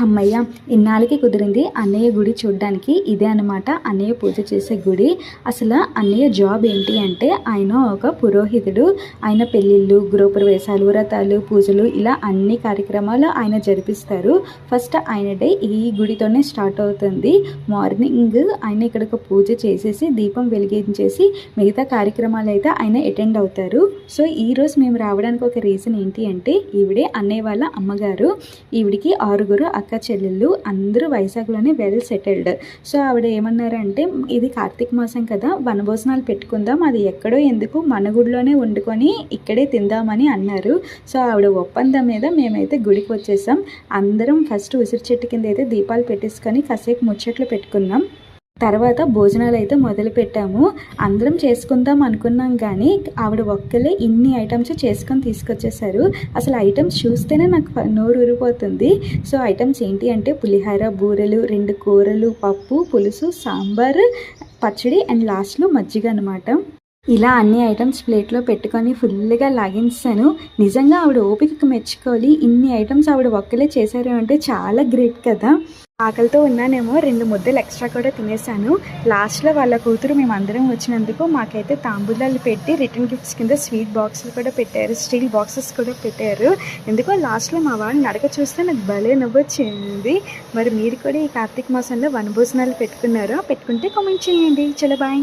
అమ్మయ్య ఇన్నాళ్ళకి కుదిరింది అన్నయ్య గుడి చూడడానికి. ఇదే అనమాట అన్నయ్య పూజ చేసే గుడి. అసలు అన్నయ్య జాబ్ ఏంటి అంటే ఆయన ఒక పురోహితుడు. ఆయన పెళ్ళిళ్ళు గృహప్రవేశాలు వ్రతాలు పూజలు ఇలా అన్ని కార్యక్రమాలు ఆయన జరిపిస్తారు. ఫస్ట్ ఆయన డే ఈ గుడితోనే స్టార్ట్ అవుతుంది. మార్నింగ్ ఆయన ఇక్కడ ఒక పూజ చేసేసి దీపం వెలిగించేసి మిగతా కార్యక్రమాలు అయితే ఆయన అటెండ్ అవుతారు. సో ఈ రోజు మేము రావడానికి ఒక రీజన్ ఏంటి అంటే ఈవిడే అన్నయ్య వాళ్ళ అమ్మగారు. ఈవిడికి ఆరుగురు అక్క చెల్లెళ్ళు అందరూ వైజాగ్లోనే వెల్ సెటిల్డ్. సో ఆవిడ ఏమన్నారంటే ఇది కార్తీక మాసం కదా వనభోజనాలు పెట్టుకుందాం అది ఎక్కడో ఎందుకు మన గుడిలోనే వండుకొని ఇక్కడే తిందామని అన్నారు. సో ఆవిడ ఒప్పందం మీద మేమైతే గుడికి వచ్చేసాం. అందరం ఫస్ట్ ఉసిరి చెట్టు కింద అయితే దీపాలు పెట్టేసుకొని కాసేపు ముచ్చట్లు పెట్టుకున్నాం. తర్వాత భోజనాలు అయితే మొదలు పెట్టాము అందరం చేసుకుందాం అనుకున్నాం కానీ ఆవిడ ఒక్కలే ఇన్ని ఐటమ్స్ చేసుకొని తీసుకొచ్చేసారు. అసలు ఐటమ్స్ చూస్తేనే నాకు నోరు ఊరిపోతుంది. సో ఐటమ్స్ ఏంటి అంటే పులిహార బూరెలు రెండు కూరలు పప్పు పులుసు సాంబార్ పచ్చడి అండ్ లాస్ట్లో మజ్జిగ అనమాట ఇలా అన్ని ఐటమ్స్ ప్లేట్లో పెట్టుకొని ఫుల్గా లాగించాను. నిజంగా ఆవిడ ఓపికకు మెచ్చుకోవాలి. ఇన్ని ఐటమ్స్ ఆవిడ ఒక్కలే చేశారు అంటే చాలా గ్రేట్ కదా. ఆకలితో ఉన్నానేమో రెండు ముద్దలు ఎక్స్ట్రా కూడా తినేసాను లాస్ట్లో వాళ్ళ కూతురు మేము అందరం వచ్చినందుకు మాకైతే తాంబూలాలు పెట్టి రిటర్న్ గిఫ్ట్స్ కింద స్వీట్ బాక్సులు కూడా పెట్టారు స్టీల్ బాక్సెస్ కూడా పెట్టారు. ఎందుకో లాస్ట్లో మా వాళ్ళు నడక చూస్తే నాకు భలే నవ్వొచ్చింది మరి మీరు కూడా ఈ కార్తీక మాసంలో వనభోజనాలు పెట్టుకున్నారో పెట్టుకుంటే కామెంట్ చేయండి. చలో బాయ్